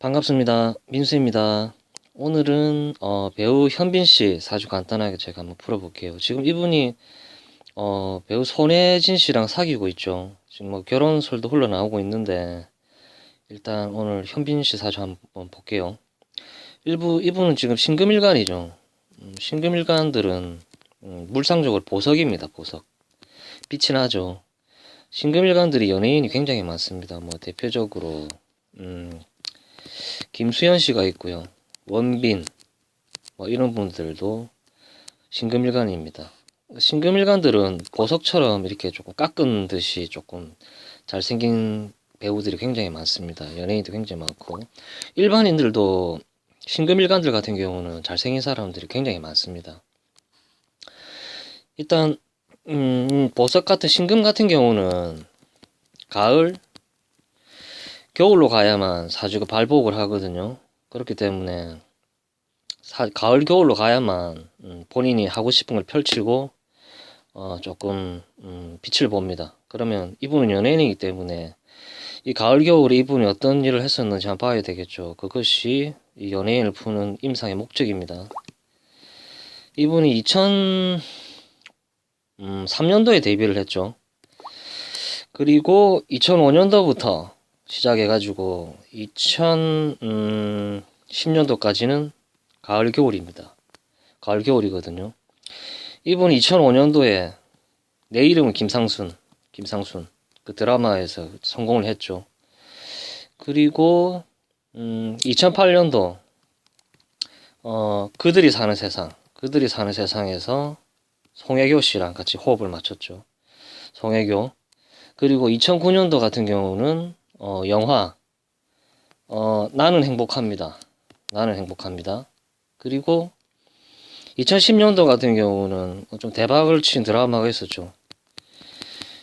반갑습니다. 민수입니다. 오늘은 어, 배우 현빈 씨 사주 간단하게 제가 한번 풀어볼게요. 지금 이분이 어, 배우 손예진 씨랑 사귀고 있죠. 지금 뭐 결혼설도 흘러나오고 있는데 일단 오늘 현빈 씨 사주 한번 볼게요. 일부 이분은 지금 신금일간이죠. 음, 신금일간들은 음, 물상적으로 보석입니다. 보석. 빛이 나죠. 신금일간들이 연예인이 굉장히 많습니다. 뭐 대표적으로 음, 김수현 씨가 있고요. 원빈 뭐 이런 분들도 신금일간입니다. 신금일간들은 보석처럼 이렇게 조금 깎은 듯이 조금 잘생긴 배우들이 굉장히 많습니다. 연예인도 굉장히 많고 일반인들도 신금일간들 같은 경우는 잘생긴 사람들이 굉장히 많습니다. 일단 음, 보석 같은 신금 같은 경우는 가을 겨울로 가야만 사주가 발복을 하거든요. 그렇기 때문에 사- 가을 겨울로 가야만 음, 본인이 하고 싶은 걸 펼치고 어, 조금 음, 빛을 봅니다. 그러면 이분은 연예인이기 때문에 이 가을 겨울에 이분이 어떤 일을 했었는지 한번 봐야 되겠죠. 그것이 이 연예인을 푸는 임상의 목적입니다. 이분이 2003년도에 데뷔를 했죠. 그리고 2005년도부터 시작해가지고 2010년도까지는 가을 겨울입니다. 가을 겨울이거든요. 이분 2005년도에 내 이름은 김상순, 김상순 그 드라마에서 성공을 했죠. 그리고 음, 2008년도 어, 그들이 사는 세상, 그들이 사는 세상에서 송혜교 씨랑 같이 호흡을 맞췄죠. 송혜교. 그리고 2009년도 같은 경우는 어, 영화 어, 나는 행복합니다. 나는 행복합니다. 그리고 2010년도 같은 경우는 좀 대박을 친 드라마가 있었죠.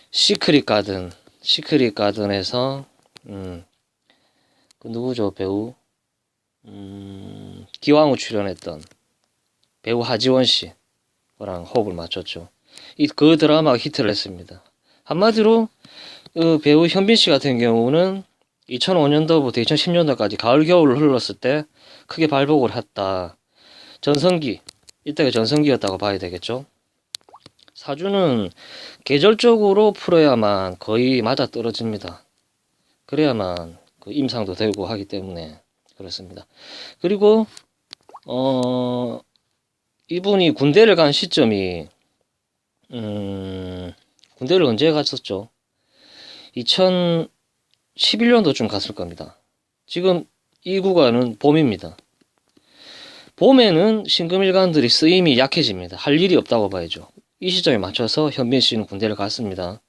시크릿 가든, 시크릿 가든에서 음, 그 누구죠 배우 음, 기왕후 출연했던 배우 하지원 씨랑 호흡을 맞췄죠. 이 그 드라마가 히트를 했습니다. 한마디로 그 배우 현빈 씨 같은 경우는 2005년도부터 2010년도까지 가을 겨울을 흘렀을 때 크게 발복을 했다. 전성기 이때가 전성기였다고 봐야 되겠죠. 사주는 계절적으로 풀어야만 거의 맞아 떨어집니다. 그래야만 그 임상도 되고 하기 때문에 그렇습니다. 그리고 어 이분이 군대를 간 시점이 음 군대를 언제 갔었죠? 2011년도쯤 갔을 겁니다. 지금 이 구간은 봄입니다. 봄에는 신금일간들이 쓰임이 약해집니다. 할 일이 없다고 봐야죠. 이 시점에 맞춰서 현빈 씨는 군대를 갔습니다.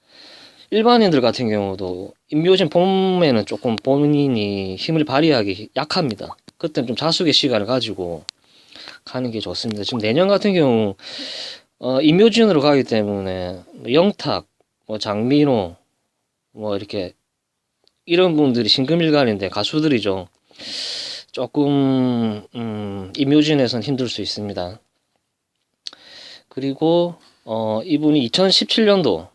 일반인들 같은 경우도 임묘진 봄에는 조금 본인이 힘을 발휘하기 약합니다. 그때는 좀 자숙의 시간을 가지고 가는 게 좋습니다. 지금 내년 같은 경우 어, 임묘진으로 가기 때문에 뭐 영탁, 뭐 장민호, 뭐 이렇게 이런 분들이 신금일간인데 가수들이죠. 조금 음, 임묘진에선 힘들 수 있습니다. 그리고 어, 이분이 2017년도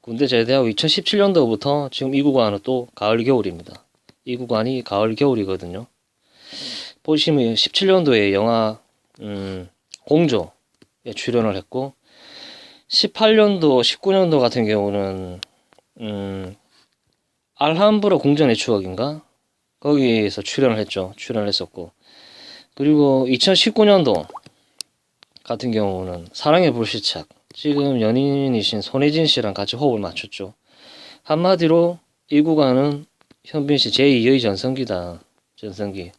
군대 제대하고 2017년도부터 지금 이 구간은 또 가을 겨울입니다. 이 구간이 가을 겨울이거든요. 보시면 17년도에 영화 음, 공조에 출연을 했고 18년도, 19년도 같은 경우는 음, 알함브라 궁전의 추억인가? 거기에서 출연을 했죠. 출연을 했었고. 그리고 2019년도 같은 경우는 사랑의 불시착. 지금 연인이신 손혜진 씨랑 같이 호흡을 맞췄죠. 한마디로 이 구간은 현빈 씨 제2의 전성기다. 전성기.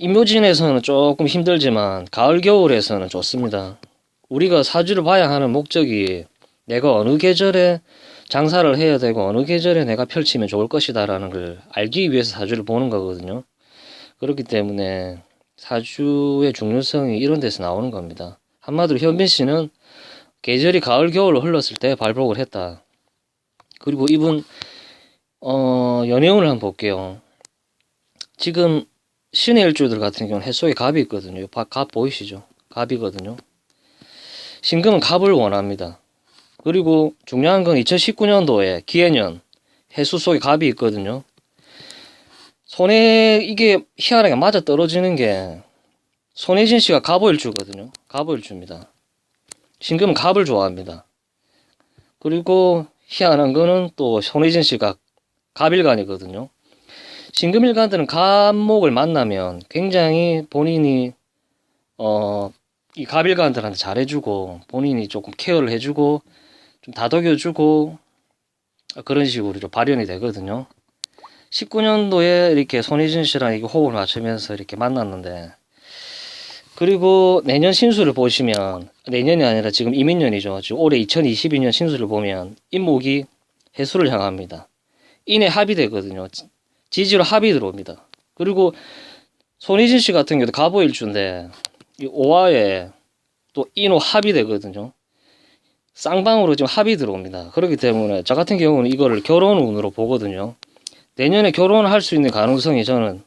임묘진에서는 조금 힘들지만 가을 겨울에서는 좋습니다. 우리가 사주를 봐야 하는 목적이 내가 어느 계절에 장사를 해야 되고 어느 계절에 내가 펼치면 좋을 것이다 라는 걸 알기 위해서 사주를 보는 거거든요. 그렇기 때문에 사주의 중요성이 이런 데서 나오는 겁니다. 한마디로 현빈 씨는 계절이 가을 겨울로 흘렀을 때 발복을 했다. 그리고 이분 어 연애운을 한번 볼게요. 지금 신의 일주들 같은 경우는 해 속에 갑이 있거든요. 바- 갑 보이시죠? 갑이거든요. 신금은 갑을 원합니다. 그리고 중요한 건 2019년도에 기해년 해수 속에 갑이 있거든요. 손에 이게 희한하게 맞아 떨어지는 게 손혜진 씨가 갑오일주거든요. 갑오일주입니다. 신금은 갑을 좋아합니다. 그리고 희한한 거는 또 손혜진 씨가 갑일간이거든요. 신금일간들은 갑목을 만나면 굉장히 본인이 어, 이 갑일간들한테 잘해주고 본인이 조금 케어를 해주고 좀 다독여주고 그런 식으로 좀 발현이 되거든요. 19년도에 이렇게 손희진 씨랑 이게 호흡을 맞추면서 이렇게 만났는데 그리고 내년 신수를 보시면 내년이 아니라 지금 이민년이죠. 지금 올해 2022년 신수를 보면 인목이 해수를 향합니다. 인에 합이 되거든요. 지- 지지로 합이 들어옵니다. 그리고 손희진 씨 같은 경우도 갑오일주인데 이 오화에 또 인호 합이 되거든요. 쌍방으로 지금 합이 들어옵니다. 그렇기 때문에 저 같은 경우는 이거를 결혼운으로 보거든요. 내년에 결혼을 할수 있는 가능성이 저는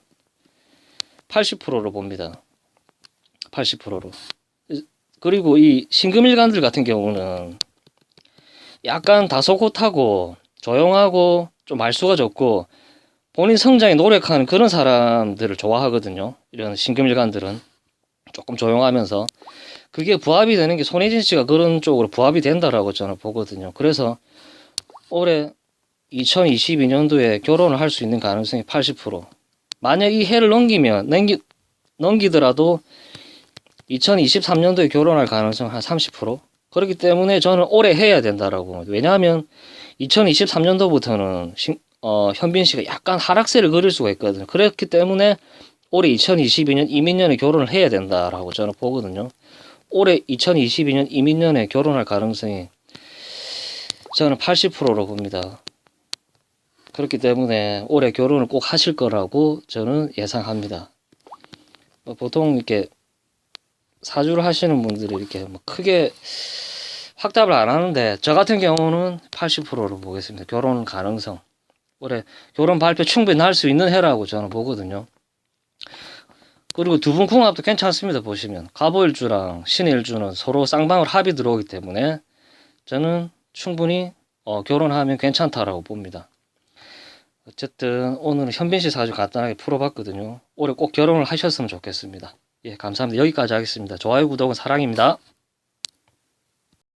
80%로 봅니다. 80%로. 그리고 이 신금일간들 같은 경우는 약간 다소곳하고 조용하고 좀 말수가 적고 본인 성장에 노력하는 그런 사람들을 좋아하거든요. 이런 신금일간들은 조금 조용하면서 그게 부합이 되는 게 손혜진 씨가 그런 쪽으로 부합이 된다라고 저는 보거든요. 그래서 올해 2022년도에 결혼을 할 수 있는 가능성이 80%. 만약 이 해를 넘기면 넘기, 넘기더라도 2023년도에 결혼할 가능성 한 30%. 그렇기 때문에 저는 올해 해야 된다라고. 왜냐하면 2023년도부터는 신, 어, 현빈 씨가 약간 하락세를 그릴 수가 있거든요. 그렇기 때문에 올해 2022년 이민년에 결혼을 해야 된다라고 저는 보거든요. 올해 2022년 이민년에 결혼할 가능성이 저는 80%로 봅니다. 그렇기 때문에 올해 결혼을 꼭 하실 거라고 저는 예상합니다. 뭐 보통 이렇게 사주를 하시는 분들이 이렇게 뭐 크게 확답을 안 하는데 저 같은 경우는 80%로 보겠습니다. 결혼 가능성. 올해 결혼 발표 충분히 날수 있는 해라고 저는 보거든요. 그리고 두 분 궁합도 괜찮습니다. 보시면 갑오일주랑 신일주는 서로 쌍방울 합이 들어오기 때문에 저는 충분히 어, 결혼하면 괜찮다라고 봅니다. 어쨌든 오늘은 현빈 씨 사주 간단하게 풀어봤거든요. 올해 꼭 결혼을 하셨으면 좋겠습니다. 예, 감사합니다. 여기까지 하겠습니다. 좋아요, 구독은 사랑입니다.